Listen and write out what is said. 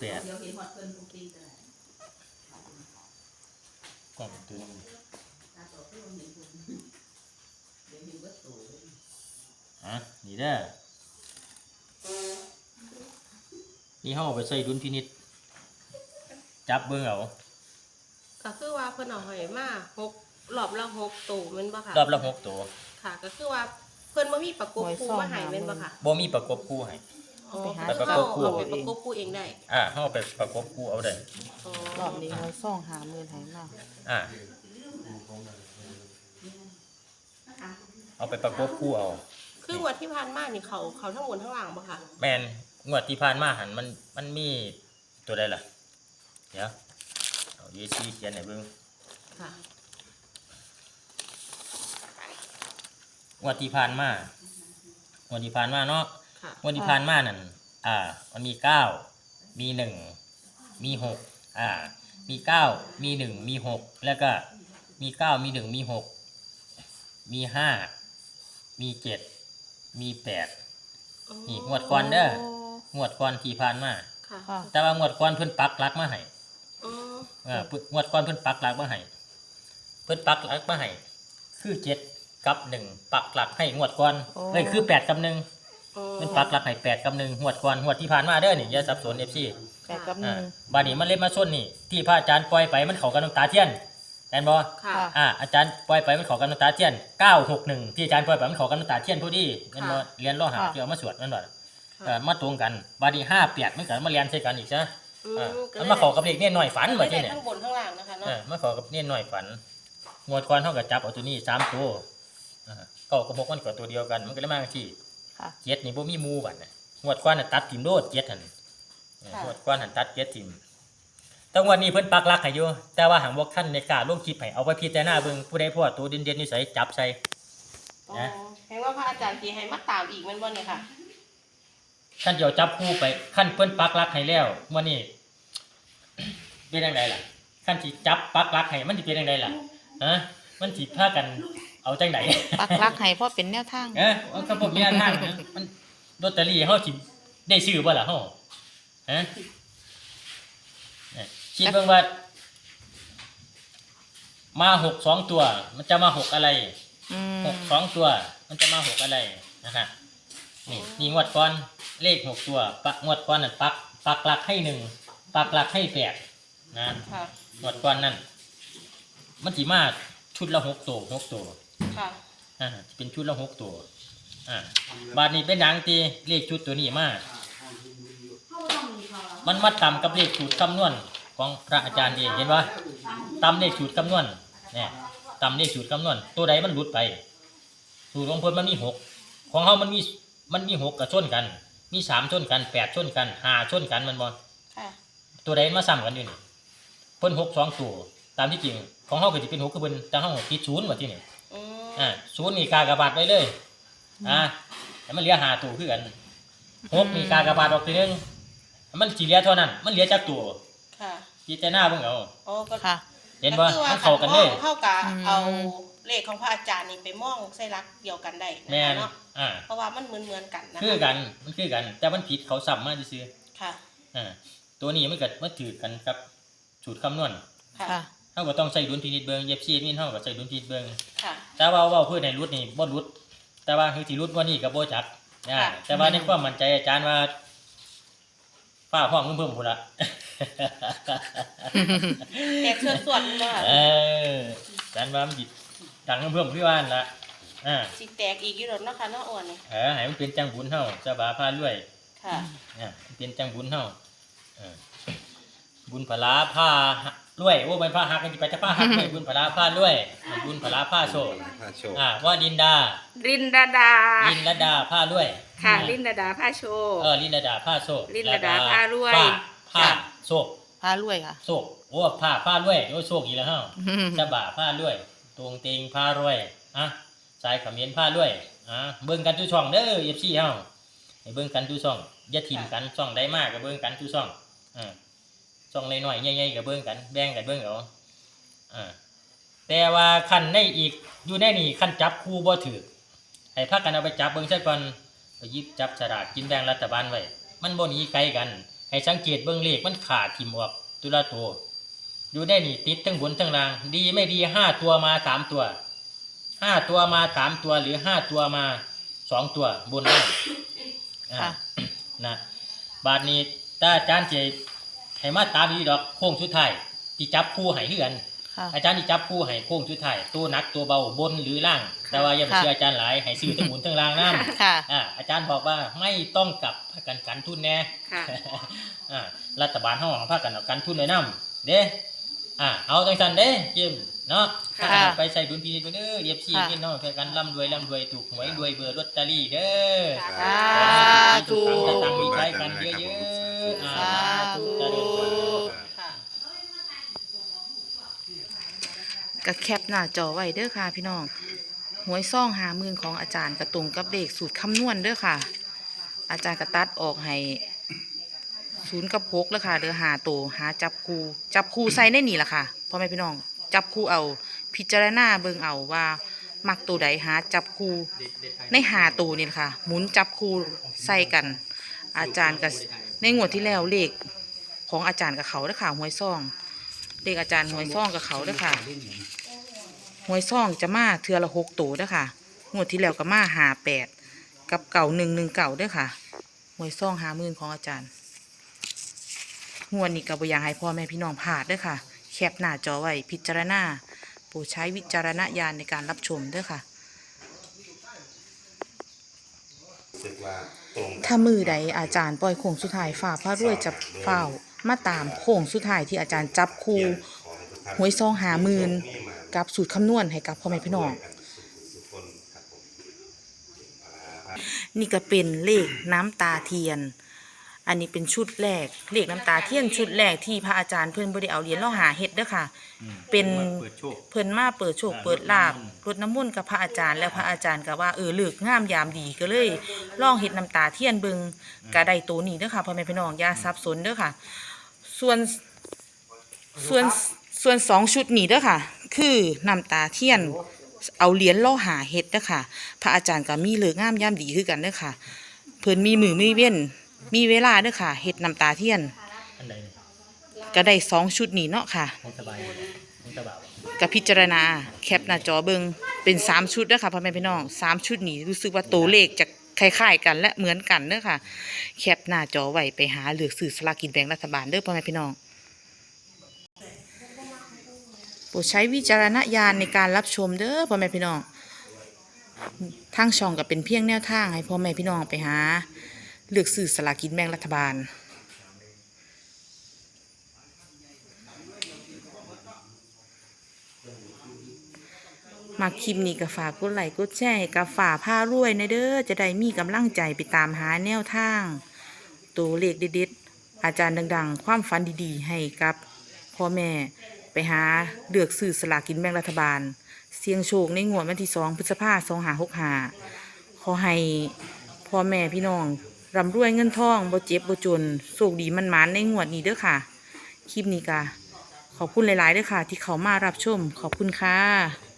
แปดเดี๋ยวเห็นหอดเพิ่นปุกปิงกันกล่องตัวนึงตาโตเพิ่นเห็นเพิ่นเดี๋ยวเห็นเบิดโตเลยอะนี่เด้อนี่เขาเอาไปใส่ดุลพินิษจับเบิ่งเอาก็คือว่าเพิ่นเอาให้มาหกรอบละหกตัวแม่นบ่ค่ะรอบละหกตัวค่ะ ก็คือว่าเพิ่นบ่มีประกบคู่มาให้แม่นบ่ค่ะบ่มีประกบคู่ให้ อ๋อไปประกบคู่ เอาไปประกบคู่เองได้อ่าเขาเอาไปประกบคู่เอาได้อ๋อรอบนี้เราซ่องหาหมื่นให้มาอ่าเอาไปประกบคู่เอา คืองวดที่ผ่านมานี่เขาเขาทั้งบนทั้งล่างบ่ค่ะแมนงวดที่ผ่านมาหันมันมันมีตัวใดล่ะ เดี๋ยวเอาเยซีเขียนให้เบิ่งค่ะงวดที่ผ่านมางวดที่ผ่านมาเนาะ ค่ะงวดที่ผ่านมานั่นอ่า มันมีเก้ามีหนึ่งมีหกอ่า มีเก้ามีหนึ่งมีหกแล้วก็มีเก้ามีหนึ่งมีหกมีห้ามีเจ็ดมีแปดนี่งวดก่อนเด้องวดก่อนที่ผ่านมาค่ะค่ะแต่ว่างวดก่อนเพิ่นปักหลักมาให้อืมเออเพิ่นงวดก่อนเพิ่นปักหลักมาให้เพิ่นปักหลักมาให้คือเจ็ดกับหนึ่งปักหลักให้งวดก่อนโอ้เอ้ยคือแปดกับหนึ่งอื มเพิ่นปักหลักให้แปดกับหนึ่งงวดก่อนงวดที่ผ่านมาเด้อนี่อย่าสับสนเอฟซีแปดกับหอ่านึ่งบาดนี้มันเล่นมาส้นนี่ที่พระอาจารย์ปล่อยไปมันเข้ากับน้ำตาเทียนแม่นบ่ค่ะค่ะอ่าอาจารย์ปล่อยไปมันเข้ากับน้ำตาเทียน961ที่อาจารย์ปล่อยไปมันเข้ากับน้ำตาเทียนพอดีแม่นบ่ค่ะเรียนรอหาค่ะที่เอามาสวดนั่นบ่ค่ะเอ่อมาตรงกันบาดนี้5 8มันก็มาเรียนใส่กันอีกซะอือ่าก็มันลยมาเข้ากับเลขเนี่ยหน่อยฝันก็บ่เลยที่ได้เนี่ยทั้งบนทั้งล่างนะคะเอเนาะอมาเข้ากับเนี่ยหน่อยฝันงวดก่อนเฮาก็จับเอาตัวนี้สามตัวอ่าเก้ากับหกมันก็ตัวเดียวกันมันก็เลยมาจังซี่ ค่ะ เจ็ดนี่บ่มีหมู่บัดน่ะงวดก่อนน่ะตัดทิมโลดเจ็ดหั่นเออค่ะ งวดก่อนหั่นตัดเจ็ดทิมแต่งวันนี้เพิ่นปักหลักให้อยู่แต่ว่าหางบ่ท่านในกล้าลงคลิปให้เอาไปพิจารณาเบิ่งผู้ใดพอตัวเด่นๆนิสัยจับใส่ อ๋อนะ เห็นว่าพระอาจารย์สิให้มาตามอีกแม่นบ่เนี่ยค่ะ ท่านเดี๋ยวจับคู่ไปขั้นเพิ่นปักหลักให้แล้ววันนี้ เป็นจังไดล่ะขั้นสิจับปักหลักให้มันสิเป็นจังไดล่ะฮะมันสิพากัน เอาจังไดปักหลักให้เพราะเป็นแนวทางเอ้ยมันก็ผมมีอันทางนะมันลอตเตอรี่เฮาสิได้ซื้อบ่ล่ะเฮาฮะเนี่ยคิดเบิ่งว่ามาหกสองตัว มันจะมาหกอะไรอืมหกสองตัว มันจะมาหกอะไรนะฮะนี่นี่งวดก่อนเลขหกตัวปักงวดก่อนนั่นปักปักหลักให้หนึ่งปักหลักให้แปดนะค่ะงวดก่อนนั่นมันสิมาชุดละหกตัวหกตัว ค่ะ อ่าเป็นชุดละหกตัว อ่า บาทนี้เป็นหนังตีเลขชุดตัวนี้มามันมาต่ำกับเลขสูตรคำนวณของพระอาจารย์เองเห็นปะต่ำเลขสูตรคำนวณเนี่ยต่ำเลขสูตรคำนวณตัวใดมันหลุดไป สูตรของเพิ่นมันมีหกของเขามันมีมันมีหกกับชนกัน มีสามชนกันแปดชนกันห้าชนกันมันบอค่ะ ตัวใดมาซ้ำกันอยู่นี่เพิ่นหกสองตัวตามที่จริงของเขาก็จะเป็นหกคือเพิ่นแต่เขาติดศูนย์ว่าที่นี่ อืมอ่าศูนย์นี่กากระบาดไว้เลย อ่าแต่มันเหลือหาตัวคือกันหกนี่กากระบาดออกทีนึงมันสีเหลือเท่านั้น มันเหลือจากตัวค่ะพิจารณาเบิ่งเอาโอ้ก็ค่ะ เห็นบ่ก็คือว่มันเข้ากันเลยเท่ากับอืม เอาเลขของพระอาจารย์นี่ไปมองใส่รักเดียวกันได้นะแม่นคะเนาะอ่า เพราะว่ามันเหมือนเหมือนๆกันนะคือกัน มันคือกัน แต่มันผิดเขาซ้ำมาซื่อค่ะๆอ่า ตัวนี้มันก็มาถือกันกับสูตรคำนวณค่ะค่ะ เฮาก็ต้องใส่ดุลพินิจเบิ่งเย็บซีมินเฮาก็ใส่ดุลพินิจเบิ่งค่ะ แต่ว่าเว้าเพื่อให้รุดนี่บ่รุด แต่ว่าคือสิรุดบ่นี่ก็บ่จักอ่าค่ะ แต่ว่าในความมั่นใจอาจารย์ว่าฟ้าห้องเพิ่มๆพุ่นละ แตกส่วนส่วนๆมาเอออาจารย์ว่ามันสิดังเพิ่มๆพี่ว่านละอ่าสิแตกอีกอยู่ดอกเนาะค่ะเนาะอ่อนนี่เออให้มันเป็นจังบุญเฮาสบาพาด้วย ค่ะอ่ามันเป็นจังบุญเฮาเออบุญพลาผ้า รวยโอ้เป็นผ้าหักกันสิไปแต่ผ้าหักเลยบุญพลาผ้ารวยบุญพลาผ้าโชคพาโชคอ่าว่าดินดาลินดาดาลินลดาผ้ารวยค่ะอ่าลินดาดาผ้าโชว์เออลินลดาผ้าโชคลินลดาผ้ารวยผ้าผ้าค่ะโชคพารวยค่ะโชคโอ้ผ้าผ้ารวยโอ้โชคอีกแล้วเฮาสบ่าผ้าด้วยตรงเตงผ้ารวยอะสายเขมิ้นผ้าด้วยอะเบิ่งกันทุกช่องเด้อเอฟซีเฮาให้เบิ่งกันทุกช่องอย่าถิ่มกันช่องใดมากก็เบิ่งกันทุกช่องอ่า ช่องน้อยๆใหญ่ๆก็เบิ่งกันแบ่งกันเบิ่งเอาอ่าแต่ว่าคันในอีกอยู่ในนี่คันจับคู่บ่ถือให้พากันเอาไปจับเบิ่งซะก่อนไปหยิบจับสลากกินแบ่งรัฐบาลไว้มันบ่หนีไกลกัน ให้สังเกตเบิ่งเลขมันขาดทิมออกตุละตัวอยู่ได้นี่ติดทั้งบนทั้งล่าง ดีไม่ดีห้าตัวมาสามตัวห้าตัวมาสามตัวหรือห้าตัวมาสองตัวบนล่างอ่าค่ะนะบาทนี้ถ้าอาจารย์จะ ให้มาตามอีดอกโค้งสุดท้ายที่จับคู่ให้เฮือน ค่ะ อาจารย์ที่จับคู่ให้โค้งสุดท้ายตัวหนักตัวเบาบนหรือล่าง แต่ว่าอย่าไปค่ะ เชื่ออาจารย์หลายให้ซื้อทั้งบนทั้งล่างน้ำ ค่ะ อ่าอาจารย์บอกว่าไม่ต้องกลับพากันกันทุนแน่ค่ะ อ่ารัฐบาลห้องพากันเอากันทุนเลยน้ำเด้อ่าเอาจังสันเด้เจิมเนาะค่ะอ่าไปใส่ดุลพินิจเด้อเย็บซีค่ะ พี่น้องเพื่อกันร่ำรวยร่ำรวยถูกหวยรวยเบอร์ลอตเตอรี่เด้อสาธุจะตังมีใช้กันเยอะๆอ่า สาธุเจริญพรค่ะ ก็แคปหน้าจอไว้เด้อค่ะพี่น้องหวยซ่องหามื่นของอาจารย์กระตุงกับเลขสูตรคำนวณเด้อค่ะ อาจารย์กระตัดออกให้ศูนย์กับหกแล้วค่ะเด้อหาตัวหาจับคูจับคูใส่ได้หนีละค่ะพ่อแม่พี่น้อง จับคูเอา พิจารณาเบิ่งเอาว่า มักตัวใดหาจับคูในหาตัวนี่ล่ะค่ะ หมุนจับคูใส่กัน อาจารย์กับ ในงวดที่แล้วเลขของอาจารย์กับเขาด้อค่ะหวยซ่อง เลขอาจารย์หวยซ่องกับเขาด้อค่ะหวยซ่องจะมาเทือละหกตัวด้อค่ะงวดที่แล้วก็มาหาแปดกับเก่าหนึ่งหนึ่งเก่าด้อค่ะหวยซ่องหาหมื่นของอาจารย์งวดนี้ก็บ่อยากให้พ่อแม่พี่น้องพลาดด้อค่ะ แคปหน้าจอไว้พิจารณาโปรดใช้วิจารณญาณในการรับชมด้อค่ะ สึกว่า ถ้ามือใดอาจารย์ปล่อยโค้งสุดท้ายฝ่าพระรวยจะเฝ้ามาตามโค้งสุดท้ายที่อาจารย์จับคูขอให้ทุกท่านหวยซองหาหมื่นกับสูตรคำนวณให้กับพ่อแม่พี่น้องนี่ก็เป็นเลขน้ำตาเทียน อันนี้เป็นชุดแรกเลขน้ำตาเทียนชุดแรกที่พระอาจารย์เพิ่นบ่ได้เอาเหรียญล่อหาเฮ็ดเด้อค่ะเป็น เปิดโชค เพิ่นมาเปิดโชคเปิดลาบรดน้ำมนต์กับพระอาจารย์แล้วพระอาจารย์ก็ว่าเออเลือกงามยามดีก็เลยลองเฮ็ดน้ำตาเทียนเบิงก็ได้ตัวนี้เด้อค่ะพ่อแม่พี่น้องอย่าสับสนเด้อค่ะ ส่วนส่วนส่วนสองชุดนี้เด้อค่ะ คือน้ำตาเทียนเอาเหรียญล่อหาเฮ็ดเด้อค่ะ พระอาจารย์ก็มีเลือกงามยามดีคือกันเด้อค่ะ เพิ่นมีมือมีเว้น มีเวลาเด้อค่ะเฮ็ดน้ำตาเทียน อันใดเนี่ยก็ได้สองชุดนี้เนาะค่ะ ของสบายของสบายกับพิจารณาแคปหน้าจอเบิงเป็นสามชุดนะคะพ่อแม่พี่น้องสามชุดนี้รู้สึกว่าตัวเลขจะคล้ายๆกันและเหมือนกันเด้อค่ะ แคปหน้าจอไว้ไปหาเลือกซื้อสลากกินแบ่งรัฐบาลเด้อพ่อแม่พี่น้องโปรดใช้วิจารณญาณในการรับชมเด้อพ่อแม่พี่น้องทางช่องก็เป็นเพียงแนวทางให้พ่อแม่พี่น้องไปหา เลือกซื้อสลากินแบ่งรัฐบาล มาคลิปนี้ก็ฝากกดไลค์กดแชร์ให้กับฝาผ้ารวยในเด้อจะได้มีกำลังใจไปตามหาแนวทาง ตัวเลขเด็ดๆอาจารย์ดังๆ ความฝันดีๆ ให้กับพ่อแม่ไปหาเลือกซื้อสลากกินแบ่งรัฐบาล เสี่ยงโชคในงวดวันที่สองพฤษภาสองหาหกหาขอให้พ่อแม่พี่น้อง ร่ำรวยเงินทองบ่เจ็บบ่จนโชคดีมันหมานในงวดนี้เด้อค่ะ คลิปนี้ก็ขอบคุณหลาย ๆเด้อค่ะ ที่เขามารับชม ขอบคุณค่ะ